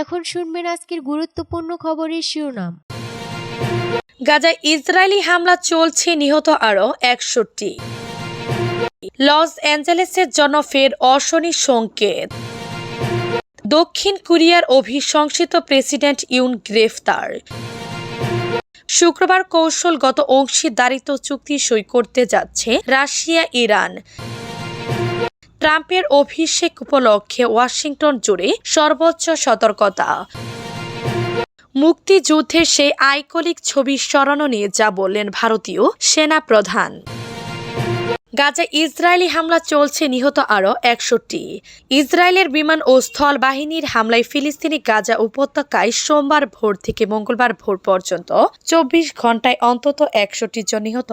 এখন শুনবেন আজকের গুরুত্বপূর্ণ খবরের শিরোনাম। গাজায় ইসরায়েলি হামলা চলছে নিহত আরও একষট্টি। লস অ্যাঞ্জেলেসের জন্য ফের অশনি সংকেত। দক্ষিণ কোরিয়ার অভিশংসিত প্রেসিডেন্ট ইউন গ্রেফতার। শুক্রবার কৌশলগত অংশীদারিত্ব চুক্তি সই করতে যাচ্ছে রাশিয়া ইরান ট্রাম্পের অভিষেক উপলক্ষে ওয়াশিংটন জুড়ে সর্বোচ্চ সতর্কতা। মুক্তিযুদ্ধের সেই আইকলিক ছবি স্মরণ নিয়ে যা বললেন ভারতীয় সেনা প্রধান গাজা ইসরায়েলি হামলা চলছে নিহত আরও একষট্টি। ইসরায়েলের বিমান ও স্থল বাহিনীর হামলায় ফিলিস্তিনি গাজা উপত্যকায় সোমবার ভোর থেকে মঙ্গলবার ভোর পর্যন্ত চব্বিশ ঘন্টায় অন্তত একষট্টি জন নিহত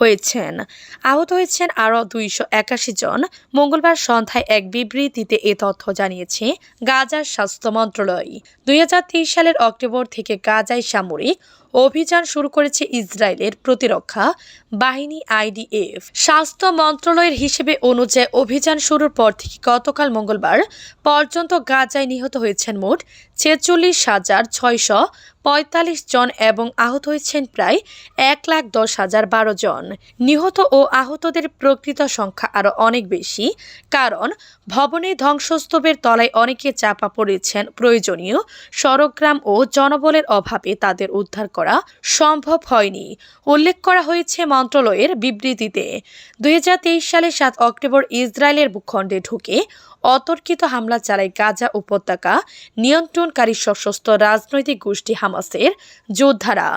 হয়েছেন। আহত হয়েছেন আরও দুইশো একাশি জন। মঙ্গলবার সন্ধ্যায় এক বিবৃতিতে এ তথ্য জানিয়েছে গাজার স্বাস্থ্য মন্ত্রণালয়। দুই হাজার তেইশ সালের অক্টোবর থেকে গাজায় সামরিক অভিযান শুরু করেছে ইসরায়েলের প্রতিরক্ষা বাহিনী আইডিএফ। স্বাস্থ্য মন্ত্রণালয়ের হিসেবে অনুযায়ী অভিযান শুরুর পর থেকে গতকাল মঙ্গলবার পর্যন্ত গাজায় নিহত হয়েছেন মোট ছেচল্লিশ হাজার ছয়শো পঁয়তাল্লিশ জন এবং আহত হয়েছেন প্রায় এক লাখ দশ হাজার বারো জন। নিহত ও আহতদের প্রকৃত সংখ্যা আরও অনেক বেশি, কারণ ভবনে ধ্বংসস্তূপের তলায় অনেকে চাপা পড়েছেন। প্রয়োজনীয় সড়কগ্রাম ও জনবলের অভাবে তাদের উদ্ধার করা সম্ভব হয়নি, উল্লেখ করা হয়েছে মন্ত্রণালয়ের বিবৃতিতে। দুই সালের সাত অক্টোবর ইসরায়েলের ভূখণ্ডে ঢুকে অতর্কিত হামলা চালায় গাজা উপত্যকা, নিয়ন্ত্রণকারী সশস্ত্র রাজনৈতিক গোষ্ঠী হামাসের যোদ্ধারা।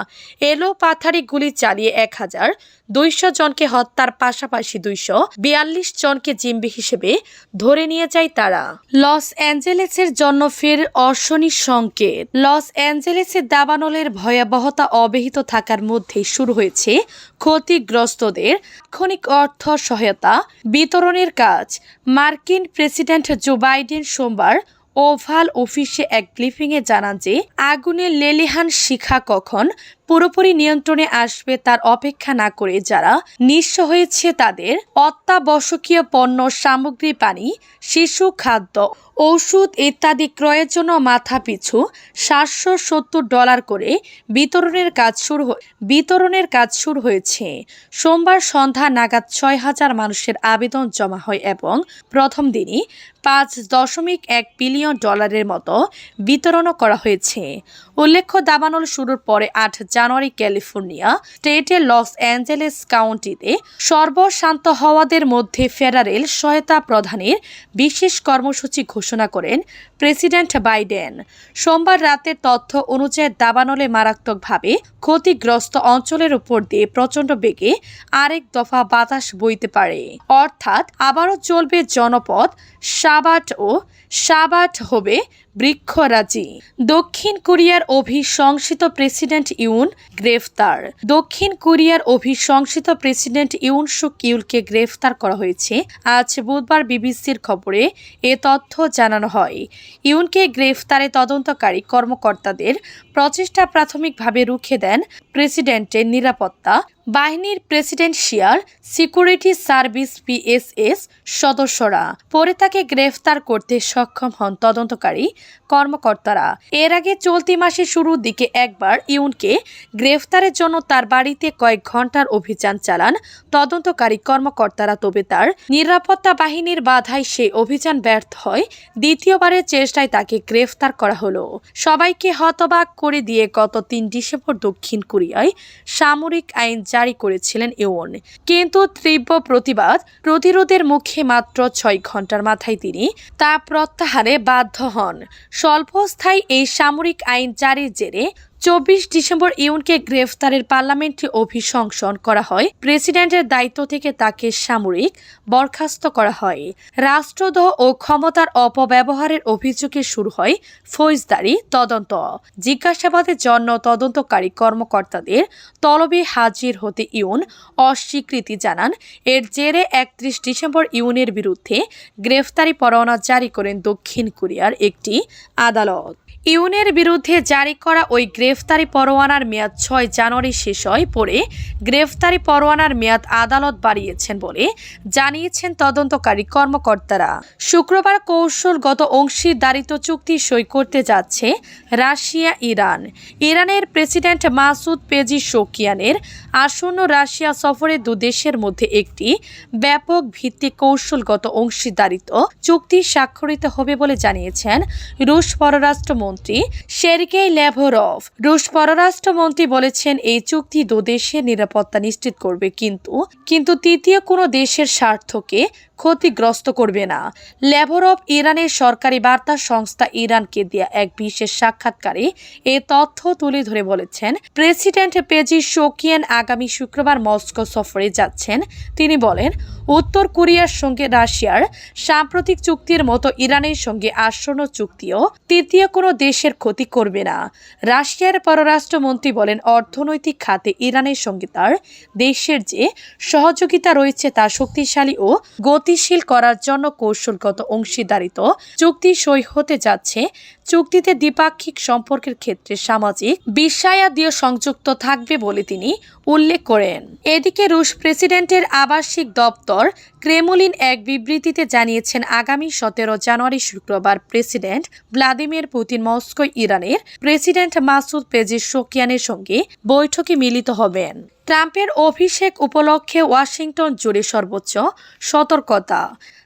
এলো পাথারি গুলি চালিয়ে এক হাজার দুইশো জনকে হত্যার পাশাপাশি দুইশো বিয়াল্লিশ জনকে জিম্বি হিসেবে ধরে নিয়ে যায় তারা। লস অ্যাঞ্জেলেসের জন্য ফের অশনি সংকেত। লস অ্যাঞ্জেলেসের দাবানলের ভয়াবহতা অব্যাহত থাকার মধ্যেই শুরু হয়েছে ক্ষতিগ্রস্তদের তাৎক্ষণিক অর্থ সহায়তা বিতরণের কাজ। মার্কিন প্রেসিডেন্ট জো বাইডেন সোমবার ওভাল অফিসে এক ব্রিফিংয়ে জানান যে আগুনের লেলিহান শিখা কখন পুরোপুরি নিয়ন্ত্রণে আসবে তার অপেক্ষা না করে যারা নিঃস্ব হয়েছে তাদের অত্যাবশ্যকীয় পণ্য, সামগ্রী, পানি, শিশু, খাদ্য, ঔষধ ইত্যাদি ক্রয়ের জন্য মাথা পিছু সাতশো সত্তর ডলার করে বিতরণের কাজ শুরু বিতরণের কাজ শুরু হয়েছে। সোমবার সন্ধ্যা নাগাদ ছয় হাজার মানুষের আবেদন জমা হয় এবং প্রথম দিনই পাঁচ দশমিক এক বিলিয়ন ডলারের মতো বিতরণও করা হয়েছে। উল্লেখ্য, দাবানল শুরুর পরে আট জানুয়ারি ক্যালিফোর্নিয়া স্টেটের লস অ্যাঞ্জেলেস কাউন্টিতে সর্বশান্ত হওয়াদের মধ্যে ফেডারেল সহায়তা প্রদানের বিশেষ কর্মসূচি ঘোষণা করেন প্রেসিডেন্ট বাইডেন। সোমবার রাতের তথ্য অনুযায়ী দাবানলে মারাত্মকভাবে ক্ষতিগ্রস্ত অঞ্চলের উপর দিয়ে প্রচণ্ড বেগে আরেক দফা বাতাস বইতে পারে। অর্থাৎ আবারও চলবে জনপদ সাবাট ও সাবাট হবে বৃক্ষরাজি। দক্ষিণ কোরিয়ার অভিশংসিত প্রেসিডেন্ট ইউন গ্রেফতার। দক্ষিণ কোরিয়ার অভিশংসিত প্রেসিডেন্ট ইউন সুক ইউলকে গ্রেফতার করা হয়েছে। আজ বুধবার বিবিসির খবরে এ তথ্য জানানো হয়। ইউনকে গ্রেফতারে তদন্তকারী কর্মকর্তাদের প্রচেষ্টা প্রাথমিকভাবে রুখে দেন প্রেসিডেন্টের নিরাপত্তা। বাহিনীর প্রেসিডেন্সিয়াল সিকিউরিটি সার্ভিস পিএসএস সদস্যরা। পরে তাকে গ্রেফতার করতে সক্ষম হন তদন্তকারী কর্মকর্তারা। এর আগে চলতি মাসের শুরুর দিকে একবার ইউনকে গ্রেফতারের জন্য তার বাড়িতে কয়েক ঘণ্টার অভিযান চালান তদন্তকারী কর্মকর্তারা, তবে তার নিরাপত্তা বাহিনীর বাধায় সেই অভিযান ব্যর্থ হয়। দ্বিতীয়বারের চেষ্টায় তাকে গ্রেফতার করা হলো। সবাইকে হতবাক করে দিয়ে গত তিন ডিসেম্বর দক্ষিণ কোরিয়ায় সামরিক আইন জারি করেছিলেন ইউন। কিন্তু তীব্র প্রতিবাদ প্রতিরোধের মুখে মাত্র ছয় ঘণ্টার মাথায় তিনি তা প্রত্যাহারে বাধ্য হন। স্বল্পস্থায়ী এই সামরিক আইন জারির জেরে চব্বিশ ডিসেম্বর ইউনকে গ্রেফতারের পার্লামেন্টে অভিশংসন করা হয়। প্রেসিডেন্টের দায়িত্ব থেকে তাকে সামরিক বরখাস্ত করা হয়। রাষ্ট্রদ্রোহ ও ক্ষমতার অপব্যবহারের অভিযোগে শুরু হয় ফৌজদারি তদন্ত। জিজ্ঞাসাবাদের জন্য তদন্তকারী কর্মকর্তাদের তলবে হাজির হতে ইউন অস্বীকৃতি জানান, এর জেরে একত্রিশ ডিসেম্বর ইউনের বিরুদ্ধে গ্রেফতারি পরোয়ানা জারি করেন দক্ষিণ কোরিয়ার একটি আদালত। ইউনের বিরুদ্ধে জারি করা ওই গ্রেফতারি পরোয়ানার মেয়াদ ছয় জানুয়ারি শেষ হয় পরে গ্রেফতারি পরোয়ানার মেয়াদ আদালত বাড়িয়েছেন বলে জানিয়েছেন তদন্তকারী কর্মকর্তারা। শুক্রবার কৌশলগত অংশীদারিত্ব চুক্তি সই করতে যাচ্ছে রাশিয়া, ইরান। ইরানের প্রেসিডেন্ট মাসুদ পেজি শোকিয়ানের আসন্ন রাশিয়া সফরে দু দেশের মধ্যে একটি ব্যাপক ভিত্তিক কৌশলগত অংশীদারিত্ব চুক্তি স্বাক্ষরিত হবে বলে জানিয়েছেন রুশ পররাষ্ট্রমন্ত্রী সের্গেই ল্যাভরভ। রুশ পররাষ্ট্রমন্ত্রী বলেছেন এই চুক্তি দু দেশের নিরাপত্তা নিশ্চিত করবে, কিন্তু কিন্তু তৃতীয় কোনো দেশের স্বার্থকে ক্ষতিগ্রস্ত করবে না। ল্যাভরভ ইরানের সরকারি বার্তা সংস্থা ইরানকে দেয়া এক বিশেষ সাক্ষাৎকারে এ তথ্য তুলে ধরে বলেছেন, প্রেসিডেন্ট পেজি শোকিয়ান আগামী শুক্রবার মস্কো সফরে যাচ্ছেন। তিনি বলেন, উত্তর কোরিয়ার সঙ্গে রাশিয়ার সাম্প্রতিক চুক্তির মতো ইরানের সঙ্গে আসন্ন চুক্তিও তৃতীয় কোনো দেশের ক্ষতি করবে না। রাশিয়ার পররাষ্ট্রমন্ত্রী বলেন, অর্থনৈতিক খাতে ইরানের সঙ্গে তার দেশের যে সহযোগিতা রয়েছে তা শক্তিশালী ও গতিশীল করার জন্য কৌশলগত অংশীদারিত্ব চুক্তি সই হতে যাচ্ছে। চুক্তিতে দ্বিপাক্ষিক সম্পর্কের ক্ষেত্রে সামাজিক বিশ্বায়াদিও সংযুক্ত থাকবে বলে তিনি উল্লেখ করেন। এদিকে রুশ প্রেসিডেন্টের আবাসিক দপ্তর ক্রেমলিন এক বিবৃতিতে জানিয়েছেন, আগামী সতেরো জানুয়ারি শুক্রবার প্রেসিডেন্ট ভ্লাদিমির পুতিন মস্কো, ইরানের প্রেসিডেন্ট মাসুদ পেজিশোকিয়ানের সঙ্গে বৈঠকে মিলিত হবেন। ট্রাম্পের অভিষেক উপলক্ষে ওয়াশিংটন জুড়ে সর্বোচ্চ সতর্কতা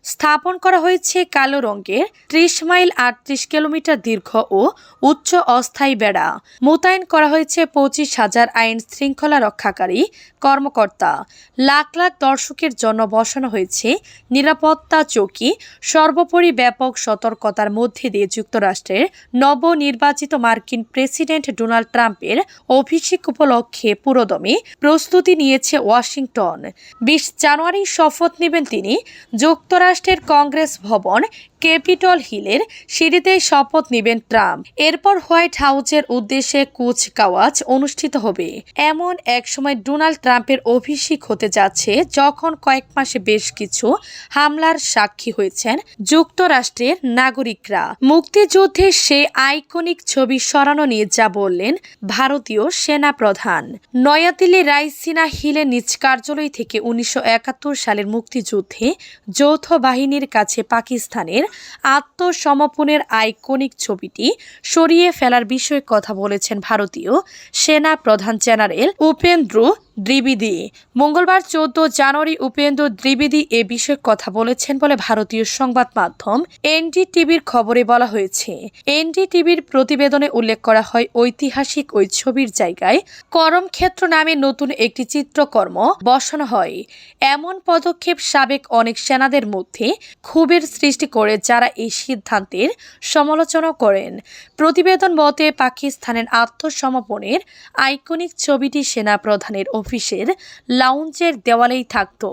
স্থাপন করা হয়েছে কালো রঙের ত্রিশ মাইল আটত্রিশ কিলোমিটার দীর্ঘ ও উচ্চ অস্থায়ী বেড়া। মোতায়েন করা হয়েছে পঁচিশ হাজার আইন শৃঙ্খলা রক্ষাকারী কর্মকর্তা। লাখ লাখ দর্শকের জন্য বসানো হয়েছে নিরাপত্তা চৌকি, সর্বোপরি ব্যাপক সতর্কতার মধ্যে দিয়ে যুক্তরাষ্ট্রের নবনির্বাচিত মার্কিন প্রেসিডেন্ট ডোনাল্ড ট্রাম্পের অভিষেক উপলক্ষে পুরোদমে প্রস্তুতি নিয়েছে ওয়াশিংটন। বিশ জানুয়ারি শপথ নেবেন তিনি। যুক্তরাষ্ট্রের কংগ্রেস ভবন ক্যাপিটল হিলের সিঁড়িতেই শপথ নেবেন ট্রাম্প। এরপর হোয়াইট হাউসের উদ্দেশ্যে কুচকাওয়াজ অনুষ্ঠিত হবে। এমন এক সময় ডোনাল্ড ট্রাম্পের অভিষেক হতে যাচ্ছে যখন কয়েক মাসে বেশ কিছু হামলার সাক্ষী হয়েছেন যুক্তরাষ্ট্রের নাগরিকরা। মুক্তিযুদ্ধের সে আইকনিক ছবি সরানো নিয়ে যা বললেন ভারতীয় সেনা প্রধান নয়াদিল্লি রাইসিনা হিলের নিজ কার্যালয় থেকে উনিশশো একাত্তর সালের মুক্তিযুদ্ধে যৌথ বাহিনীর কাছে পাকিস্তানের আত্মসমর্পণের আইকনিক ছবিটি সরিয়ে ফেলার বিষয়ে কথা বলেছেন ভারতীয় সেনা প্রধান জেনারেল উপেন্দ্র দ্বিবেদী। মঙ্গলবার চোদ্দ জানুয়ারি উপেন্দ্র দ্বিবেদী এ বিষয়ে কথা বলেছেন বলে ভারতীয় সংবাদ মাধ্যম এনডিটিভির খবরে বলা হয়েছে। এনডিটিভির প্রতিবেদনে উল্লেখ করা হয়, ঐতিহাসিক ওই ছবির জায়গায় করমক্ষেত্র নামে নতুন একটি চিত্রকর্ম বসানো হয়। এমন পদক্ষেপ সাবেক অনেক সেনাদের মধ্যে ক্ষোভের সৃষ্টি করে যারা এই সিদ্ধান্তের সমালোচনা করেন। প্রতিবেদন মতে পাকিস্তানের আত্মসমর্পণের আইকনিক ছবিটি সেনা প্রধানের অফিসের লাউঞ্জের দেওয়ালেই থাকতো।